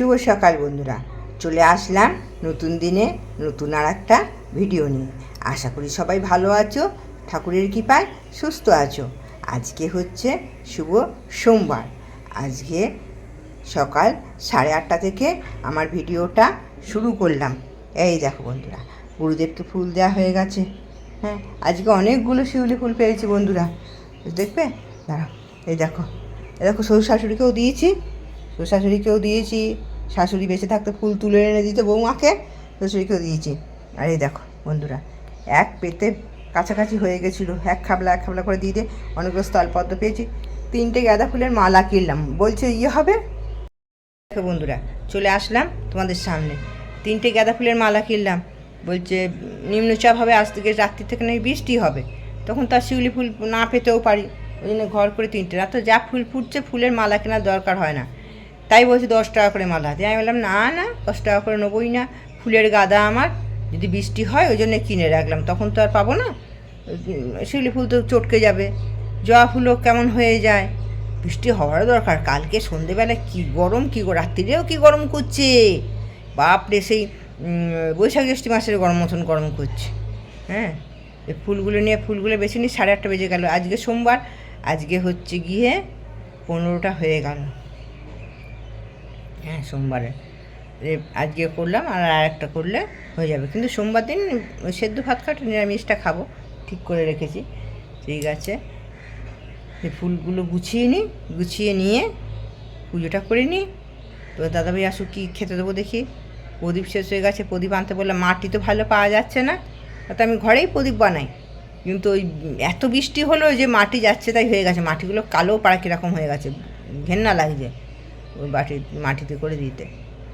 শুভ সকাল বন্ধুরা। চলে আসলাম নতুন দিনে নতুন আর একটা ভিডিও নিয়ে। আশা করি সবাই ভালো আছো, ঠাকুরের কৃপায় সুস্থ আছো। আজকে হচ্ছে শুভ সোমবার। আজকে সকাল সাড়ে আটটা থেকে আমার ভিডিওটা শুরু করলাম। এই দেখো বন্ধুরা গুরুদেবকে ফুল দেওয়া হয়ে গেছে। হ্যাঁ আজকে অনেকগুলো শিউলি ফুল পেয়েছি বন্ধুরা। দেখবে? দাঁড়াও, এই দেখো এই দেখো শ্বশুর শাশুড়িকেও দিয়েছি শ্বশুর শাশুড়িকেও দিয়েছি। শাশুড়ি বেঁচে থাকতে ফুল তুলে এনে দিতে বৌমাকে শ্বশুরিকেও দিয়েছি। আর এই দেখো বন্ধুরা, এক পেতে কাছাকাছি হয়ে গেছিল, এক খাবলা এক খাবলা করে দিয়ে দিয়ে অনেকগুলো স্থলপদ্ম পেয়েছি, তিনটে গাঁদা ফুলের মালা কিনলাম। বলছে ইয়ে হবে? দেখো বন্ধুরা, চলে আসলাম তোমাদের সামনে। তিনটে গাঁদা ফুলের মালা কিনলাম। বলছে, নিম্নচাপ হবে, আজ থেকে রাত্রি থেকে নাকি বৃষ্টি হবে। তখন তার শিউলি ফুল না পেতেও পারি। ওই জন্য ঘর করে তিনটে। রাত যা ফুল ফুটছে, ফুলের মালা কেনার দরকার হয় না। তাই বলছি দশ টাকা করে মালা দিয়ে আমি বললাম, না না, দশ টাকা করে নেবোই না। ফুলের গাদা আমার, যদি বৃষ্টি হয়, ওই জন্য কিনে রাখলাম। তখন তো আর পাবো না। শিউলি ফুল তো চটকে যাবে। জবা ফুলও কেমন হয়ে যায়। বৃষ্টি হওয়ারও দরকার। কালকে সন্ধেবেলা কি গরম, কি রাত্রিরেও কি গরম করছে? বাপরে, সেই বৈশাখ জ্যৈষ্ঠ মাসের গরম মতন গরম করছে। হ্যাঁ? ফুলগুলো নিয়ে, ফুলগুলো বেছে নিয়ে সাড়ে আটটা বেজে গেল। আজকে সোমবার, আজকে হচ্ছে গিয়ে পনেরোটা হয়ে গেল। হ্যাঁ সোমবারে। আজকে করলাম আর আর একটা করলে হয়ে যাবে। কিন্তু সোমবার দিন সেদ্ধ ভাত খাটা নিরামিষটা খাব, ঠিক করে রেখেছি। ঠিক আছে। এই ফুলগুলো গুছিয়ে নিই, গুছিয়ে নিয়ে পুজোটা করে নিই। তো দাদাভাই আসুক, কী খেতে দেবো দেখি। প্রদীপ শেষ হয়ে গেছে, প্রদীপ আনতে বললাম, মাটি তো ভালো পাওয়া যাচ্ছে না। তো আমি ঘরেই প্রদীপ বানাই। কিন্তু ওই এত বৃষ্টি হলো যে মাটি যাচ্ছে তাই হয়ে গেছে। মাটিগুলো কালো পাড়া কীরকম হয়ে গেছে, ঘেন্না লাগছে। ওই বাটি, মাটিতে করে দিতে।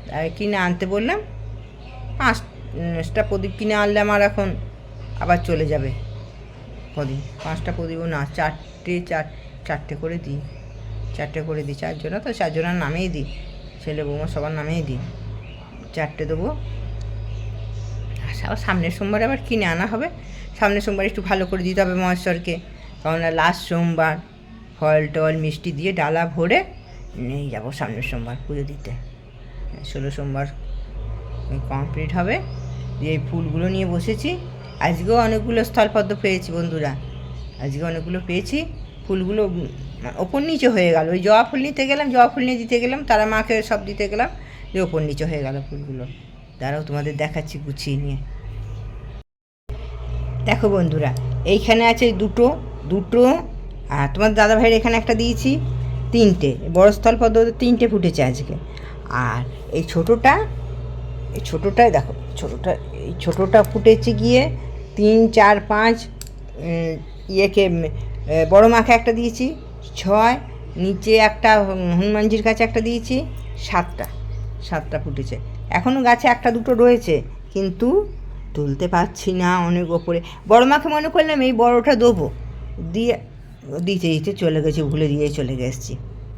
তাই কিনে আনতে বললাম পাঁচটা প্রদীপ কিনে আনলে আমার এখন আবার চলে যাবে। কদিন? পাঁচটা প্রদীপও না, চারটে, চার, চারটে করে দিই। চারটে করে দিই, চারজনা তো, চারজনার নামেই দিই। ছেলে বৌমা সবার নামেই দিই। চারটে দেবো। আবার সামনের সোমবার আবার কিনে আনা হবে। সামনের সোমবার একটু ভালো করে দিতে হবে মহেশ্বরকে। কারণ লাস্ট সোমবার ফল টল মিষ্টি দিয়ে ডালা ভরে নিয়ে যাব, সামনের সোমবার পুজো দিতে। ষোলো সোমবার কমপ্লিট হবে। এই ফুলগুলো নিয়ে বসেছি। আজকেও অনেকগুলো স্থলপদ্ম পেয়েছি বন্ধুরা। আজকে অনেকগুলো পেয়েছি। ফুলগুলো ওপর নিচে হয়ে গেল। ওই জবা ফুল নিতে গেলাম, জবা ফুল নিয়ে দিতে গেলাম, তারা মাকে সব দিতে গেলাম। যে ওপর নিচে হয়ে গেল ফুলগুলো। তারাও তোমাদের দেখাচ্ছি গুছিয়ে নিয়ে। দেখো বন্ধুরা, এইখানে আছে দুটো দুটো, আর তোমার দাদা ভাইয়ের এখানে একটা দিয়েছি। তিনটে, বড় স্থল পদ্ম তিনটে ফুটেছে আজকে। আর এই ছোটোটা, এই ছোটোটায় দেখো, ছোটোটা, এই ছোটোটা ফুটেছে গিয়ে তিন, চার, পাঁচ ইয়েকে বড় মাকে একটা দিয়েছি, ছয়, নিচে একটা হনুমানজির কাছে একটা দিয়েছি, সাতটা সাতটা ফুটেছে। এখনও গাছে একটা দুটো রয়েছে, কিন্তু তুলতে পারছি না অনেক ওপরে। বড় মাকে মনে করলাম এই বড়টা দেবো। দিয়ে দিতে দিতে চলে গেছে, ভুলে দিয়ে চলে গেছি।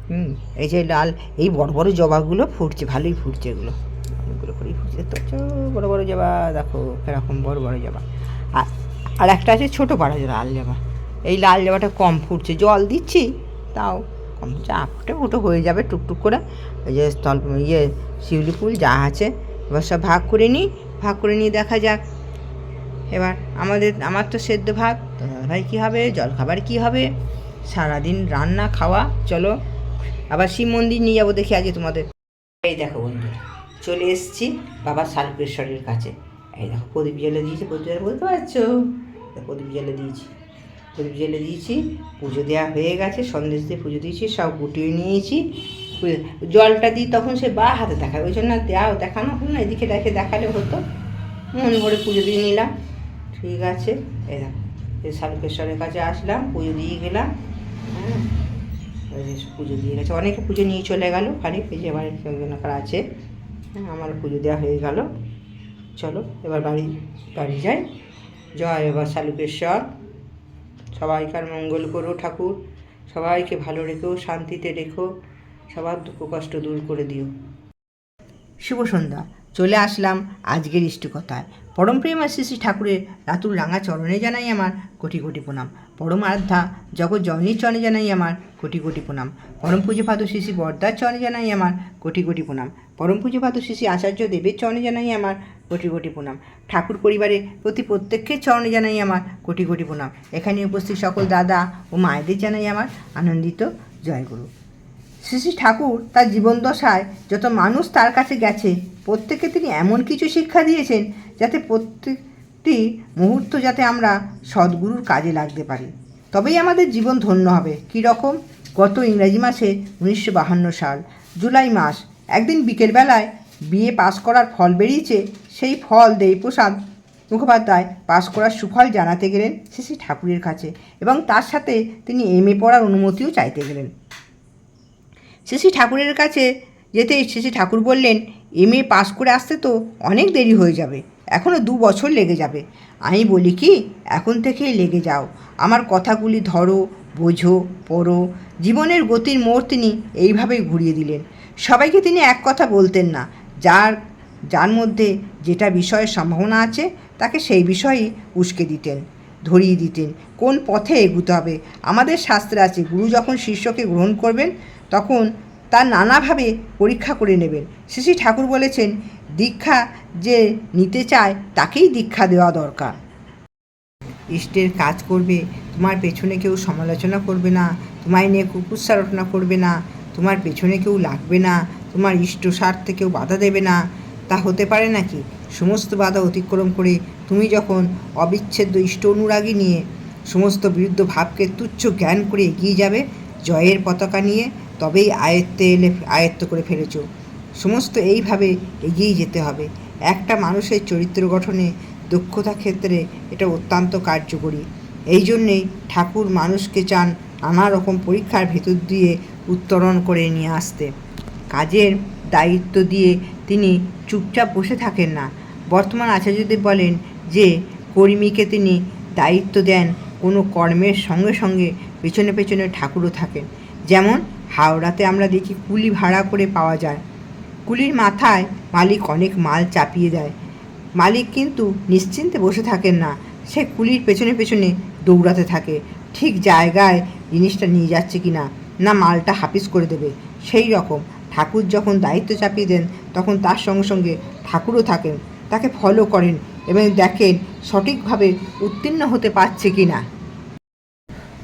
হুম, এই যে লাল, এই বড় বড় জবাগুলো ফুটছে, ভালোই ফুটছে এগুলো। অনেকগুলো করেই ফুটছে। তো বড় বড় জবা, দেখো, কীরকম বড় বড় জবা। আর একটা আছে ছোটো পাড়া লাল জবা। এই লাল জবাটা কম ফুটছে। জল দিচ্ছি, তাও কম চাপটে ফুটো হয়ে যাবে টুকটুক করে। এই যে স্থল ইয়ে শিউলি ফুল যা আছে, এবার সব ভাগ করে নিই। ভাগ করে নিয়ে দেখা যাক। এবার আমাদের আমার তো সেদ্ধ ভাত তো ভাই কী হবে জলখাবার কী হবে? সারাদিন রান্না খাওয়া চলো। আবার শিব মন্দির নিয়ে যাব দেখি আজকে তোমাদের। এই দেখো বন্ধুরা চলে এসেছি বাবা শালকেশ্বরের কাছে। এই দেখো প্রদীপ জেলে দিয়েছি প্রদীপ জেলে বলতে পারছ? প্রদীপ জেলে দিয়েছি প্রদীপ জেলে দিয়েছি পুজো দেওয়া হয়ে গেছে সন্দেশ দিয়ে পুজো দিয়েছি সব গুটিয়ে নিয়েছি। জলটা দিই তখন সে বা হাতে দেখায় ওই জন্য দেওয়া দেখানো হলো না এদিকে দেখে দেখালে হতো। মন ভরে পুজো দিয়ে নিলাম। ঠিক আছে। এই এই শালকেশ্বরের কাছে আসলাম, পুজো দিয়ে গেলাম হ্যাঁ? পুজো দিয়ে গেছে। অনেকে পুজো নিয়ে চলে গেল খালি এই যে আমার একজনকার আছে হ্যাঁ আমার পুজো দেওয়া হয়ে গেল। চলো, এবার বাড়ি বাড়ি যাই। জয় এবার শালুকেশ্বর সবাইকার মঙ্গল করো ঠাকুর। সবাইকে ভালো রেখো, শান্তিতে রেখো। সবার দুঃখ কষ্ট দূর করে দিও। শুভ সন্ধ্যা। চলে আসলাম আজকের ইষ্টকথায় পরম প্রেমা শ্রী শ্রী ঠাকুরের রাতুল রাঙা চরণে জানাই আমার কোটি কোটি প্রণাম। পরম আরাধ্যা জগৎ জননীর চরণে জানাই আমার কোটি কোটি প্রণাম। পরম পূজপাত শ্রী শ্রী বর্দার চরণে জানাই আমার কোটি কোটি প্রণাম। পরম পূজপাত শ্রী শ্রী আচার্য দেবের চরণে জানাই আমার কোটি কোটি প্রণাম। ঠাকুর পরিবারের প্রতি প্রত্যেকের চরণে জানাই আমার কোটি কোটি প্রণাম। এখানে উপস্থিত সকল দাদা ও মায়েদের জানাই আমার আনন্দিত জয়গুরু। শ্রী শ্রী ঠাকুর তার জীবনদশায় যত মানুষ তার কাছে গেছে, প্রত্যেকে তিনি এমন কিছু শিক্ষা দিয়েছেন যাতে প্রত্যেকটি মুহূর্ত যাতে আমরা সদ্গুরুর কাজে লাগতে পারি। তবেই আমাদের জীবন ধন্য হবে। কী রকম? গত ইংরাজি মাসে উনিশশো বাহান্ন সাল, জুলাই মাস, একদিন বিকেলবেলায় বিয়ে পাস করার ফল বেরিয়েছে, সেই ফল দেবপ্রসাদ মুখোপাধ্যায় পাস করার সুফল জানাতে গেলেন শ্রী ঠাকুরের কাছে এবং তার সাথে তিনি এম এ পড়ার অনুমতিও চাইতে গেলেন। শ্রী ঠাকুরের কাছে যেতে শ্রী ঠাকুর বললেন, এম এ পাস করে আসতে তো অনেক দেরি হয়ে যাবে এখনও দু বছর লেগে যাবে। আমি বলি কি, এখন থেকেই লেগে যাও। আমার কথাগুলি ধরো, বোঝো, পড়ো। জীবনের গতির মোড় তিনি এইভাবেই ঘুরিয়ে দিলেন। সবাইকে তিনি এক কথা বলতেন না। যার যার মধ্যে যেটা বিষয়ের সম্ভাবনা আছে, তাকে সেই বিষয়েই উস্কে দিতেন, ধরিয়ে দিতেন। কোন পথে এগুতে হবে? আমাদের শাস্ত্রে আছে, গুরু যখন শিষ্যকে গ্রহণ করবেন তখন তা নানাভাবে পরীক্ষা করে নেবেন। শ্রী ঠাকুর বলেছেন, দীক্ষা যে নিতে চায়, তাকেই দীক্ষা দেওয়া দরকার। ইষ্টের কাজ করবে, তোমার পেছনে কেউ সমালোচনা করবে না, তোমায় নিয়ে কুকুৎসারটনা করবে না, তোমার পেছনে কেউ লাগবে না, তোমার ইষ্ট স্বার্থে কেউ বাধা দেবে না। তা হতে পারে নাকি? সমস্ত বাধা অতিক্রম করে তুমি যখন অবিচ্ছেদ্য ইষ্ট অনুরাগী নিয়ে, সমস্ত বিরুদ্ধ ভাবকে তুচ্ছ জ্ঞান করে এগিয়ে যাবে, জয়ের পতাকা নিয়ে তবেই আয়ত্তে এলে, আয়ত্ত করে ফেলেছ। সমস্ত এইভাবে এগিয়ে যেতে হবে। একটা মানুষের চরিত্র গঠনে দক্ষতা ক্ষেত্রে এটা অত্যন্ত কার্যকরী। এই জন্যেই ঠাকুর মানুষকে চান নানা রকম পরীক্ষার ভেতর দিয়ে উত্তরণ করে নিয়ে আসতে। কাজের দায়িত্ব দিয়ে তিনি চুপচাপ বসে থাকেন না। বর্তমান আচার্যদেব বলেন যে, কর্মীকে তিনি দায়িত্ব দেন কোনো কর্মের সঙ্গে সঙ্গে পেছনে পেছনে ঠাকুরও থাকেন। যেমন হাওড়াতে আমরা দেখি কুলি ভাড়া করে পাওয়া যায়। কুলির মাথায় মালিক অনেক মাল চাপিয়ে দেয়। মালিক কিন্তু নিশ্চিন্তে বসে থাকেন না। সে কুলির পেছনে পেছনে দৌড়াতে থাকে। ঠিক জায়গায় জিনিসটা নিয়ে যাচ্ছে কি না না মালটা হাফিস করে দেবে, সেই রকম। ঠাকুর যখন দায়িত্ব চাপিয়ে দেন, তখন তার সঙ্গে সঙ্গে ঠাকুরও থাকেন, তাকে ফলো করেন এবং দেখেন সঠিকভাবে উত্তীর্ণ হতে পারছে কি না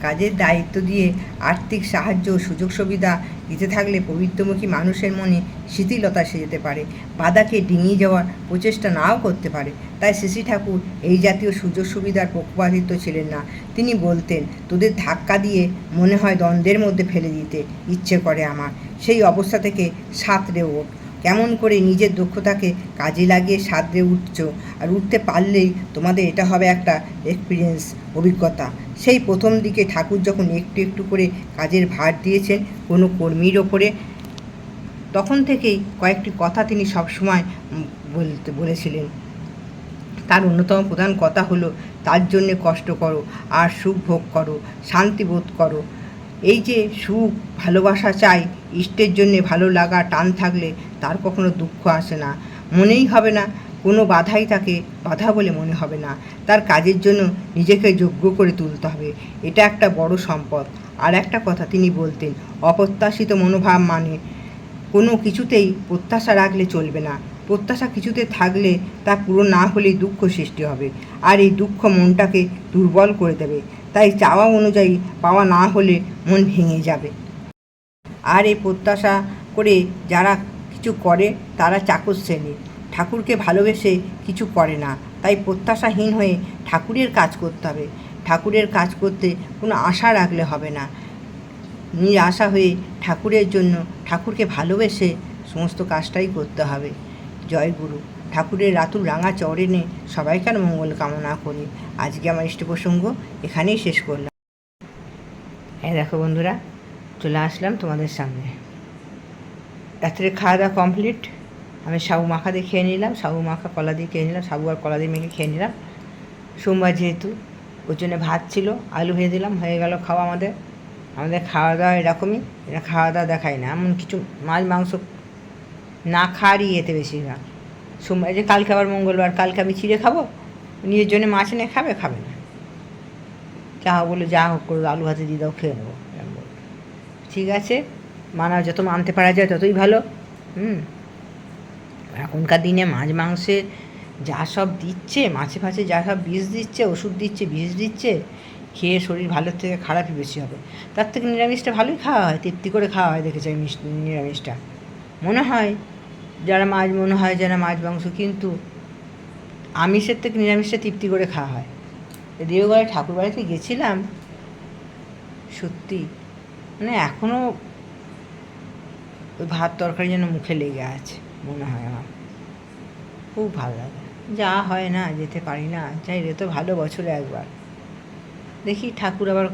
কাজের দায়িত্ব দিয়ে আর্থিক সাহায্য সুযোগ সুবিধা দিতে থাকলে পবিত্রমুখী মানুষের মনে শিথিলতা এসে যেতে পারে। বাধাকে ডিঙিয়ে যাওয়ার প্রচেষ্টা নাও করতে পারে। তাই শ্রী ঠাকুর এই জাতীয় সুযোগ সুবিধার পক্ষপাতিত্ব ছিলেন না। তিনি বলতেন, তোদের ধাক্কা দিয়ে মনে হয় দ্বন্দ্বের মধ্যে ফেলে দিতে ইচ্ছে করে আমার। সেই অবস্থা থেকে সাঁতরে ওঠ। কেমন করে নিজের দক্ষতাকে কাজে লাগিয়ে সাদরে উঠছ আর উঠতে পারলেই তোমাদের এটা হবে একটা এক্সপিরিয়েন্স অভিজ্ঞতা। সেই প্রথম দিকে ঠাকুর যখন একটু একটু করে কাজের ভার দিয়েছেন কোনো কর্মীর ওপরে, তখন থেকেই কয়েকটি কথা তিনি সবসময় বলতে বলেছিলেন। তার অন্যতম প্রধান কথা হলো, তার জন্যে কষ্ট করো আর সুখ ভোগ করো, শান্তি বোধ করো। এই যে সুখ, ভালোবাসা চাই, ইষ্টের জন্যে ভালো লাগা, টান থাকলে তার কখনো দুঃখ আসে না। মনেই হবে না, কোনো বাধাই তাকে বাধা বলে মনে হবে না। তার কাজের জন্য নিজেকে যোগ্য করে তুলতে হবে। এটা একটা বড় সম্পদ। আর একটা কথা তিনি বলতেন, অপ্রত্যাশিত মনোভাব মানে কোনো কিছুতেই প্রত্যাশা রাখলে চলবে না। প্রত্যাশা কিছুতে থাকলে তা পুরো না হলেই দুঃখ সৃষ্টি হবে। আর এই দুঃখ মনটাকে দুর্বল করে দেবে। তাই চাওয়া অনুযায়ী পাওয়া না হলে মন ভেঙে যাবে। আর এই প্রত্যাশা করে যারা কিছু করে, তারা চাকর শ্রেণি। ঠাকুরকে ভালোবেসে কিছু করে না। তাই প্রত্যাশাহীন হয়ে ঠাকুরের কাজ করতে হবে। ঠাকুরের কাজ করতে কোনো আশা রাখলে হবে না। নিরাশা হয়ে ঠাকুরের জন্য ঠাকুরকে ভালোবেসে সমস্ত কাজটাই করতে হবে। জয় গুরু। ঠাকুরের রাতুল রাঙা চরণে সবাইকার মঙ্গল কামনা করি? আজকে আমার ইষ্ট প্রসঙ্গ এখানেই শেষ করলাম। হ্যাঁ দেখো বন্ধুরা, চলে আসলাম তোমাদের সামনে। রাত্রে খাওয়া দাওয়া কমপ্লিট আমি সাবু মাখা দিয়ে খেয়ে নিলাম, সাবু মাখা কলা দিয়ে খেয়ে নিলাম, সাবু আর কলা দিয়ে মেখে খেয়ে নিলাম। সোমবার যেহেতু, ওর জন্য ভাত ছিল, আলু ভেজে দিলাম, হয়ে গেল খাওয়া আমাদের। আমাদের খাওয়া দাওয়া এরকমই খাওয়া দাওয়া দেখায় না, এমন কিছু মাছ মাংস না খাওয়ারই এতে বেশিরভাগ। সোমবার যে কালকে আবার মঙ্গলবার, কালকে আমি চিড়ে খাব? নিজের জন্য মাছ এনে খাবে খাবে না। যা হোক বলে, যা হোক করে আলু ভাতে দিয়ে দাও, খেয়ে নেব ঠিক আছে মানা যত মানতে পারা যায় ততই ভালো। হুম। এখনকার দিনে মাছ মাংসে যা সব দিচ্ছে, মাছে ফাছে যা সব বিষ দিচ্ছে, ওষুধ দিচ্ছে, বিষ দিচ্ছে, খেয়ে শরীর ভালোর থেকে খারাপই বেশি হবে। তার থেকে নিরামিষটা ভালোই খাওয়া হয়, তৃপ্তি করে খাওয়া হয়, দেখেছি আমি মিষ্টি নিরামিষটা। মনে হয় যারা মাছ মনে হয়, যারা মাছ মাংস কিন্তু আমিষের থেকে নিরামিষটা তৃপ্তি করে খাওয়া হয়। দেওঘরে ঠাকুর বাড়িতে গেছিলাম, সত্যি মানে এখনও ওই ভাত তরকারি যেন মুখে লেগে আছে, মনে হয় আমার। খুব ভালো লাগে। যা হয় না, যেতে পারি না, যাই চাইলে তো ভালো বছরে একবার। দেখি ঠাকুর আবার,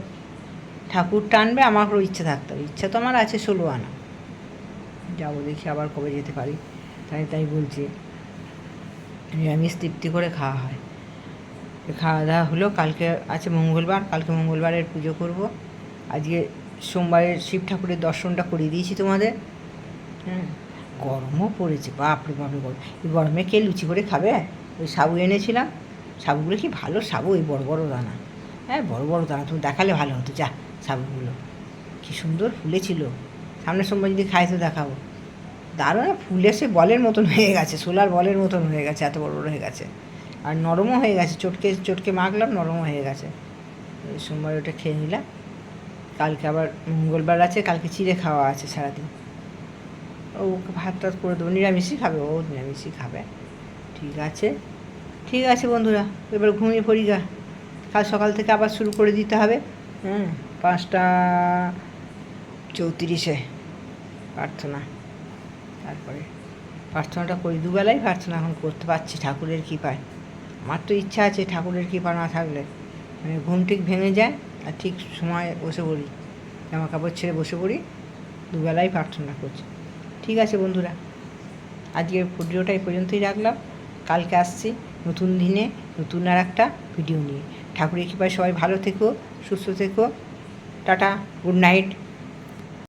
ঠাকুর টানবে, আমারও ইচ্ছা থাকতে হবে। ইচ্ছা তো আমার আছে, ষোলো আনা। যাব দেখি আবার কবে যেতে পারি। তাই তাই বলছি। নিরামিষ তৃপ্তি করে খাওয়া হয়। খাওয়া দাওয়া হলো, কালকে আছে মঙ্গলবার, কালকে মঙ্গলবারের পুজো করব। আজকে সোমবারের শিব ঠাকুরের দর্শনটা করিয়ে দিয়েছি তোমাদের। হ্যাঁ গরমও পড়েছে, বাপরে বাপরে গরম। এই গরমে কে লুচি করে খাবে? ওই সাবু এনেছিলাম। সাবুগুলো কি ভালো সাবু ওই বড় বড় দানা। হ্যাঁ বড় বড় দানা, তুমি দেখালে ভালো হতো। যা, সাবুগুলো। কি সুন্দর ফুলেছিল। সামনের সোমবার যদি খাই তো দেখাবো। দারুণ ফুলে সে বলের মতন হয়ে গেছে, সোলার বলের মতন হয়ে গেছে, এত বড় বড় হয়ে গেছে। আর নরমও হয়ে গেছে, চটকে চটকে মাখলাম, নরমও হয়ে গেছে। সোমবার ওটা খেয়ে নিলাম। কালকে আবার মঙ্গলবার আছে, কালকে চিড়ে খাওয়া আছে সারাদিন। ওকে ভাত টাত করে দেবো, নিরামিষই খাবে ও, নিরামিষই খাবে। ঠিক আছে। ঠিক আছে বন্ধুরা, এবার ঘুমিয়ে পড়ি গা। কাল সকাল থেকে আবার শুরু করে দিতে হবে। হ্যাঁ পাঁচটা চৌত্রিশে প্রার্থনা। তারপরে প্রার্থনাটা করি। দুবেলাই প্রার্থনা এখন করতে পারছি ঠাকুরের কৃপায়। আমার তো ইচ্ছা আছে ঠাকুরের কৃপা না থাকলে। মানে ঘুম ঠিক ভেঙে যায় আর ঠিক সময় বসে পড়ি। জামা কাপড় ছেড়ে বসে পড়ি, দুবেলাই প্রার্থনা করছি। ঠিক আছে বন্ধুরা, আজকের ভিডিওটা এই পর্যন্তই রাখলাম। কালকে আসছি নতুন দিনে, নতুন আর একটা ভিডিও নিয়ে। ঠাকুরের কৃপায় সবাই ভালো থেকো, সুস্থ থেকো। Tata, good night.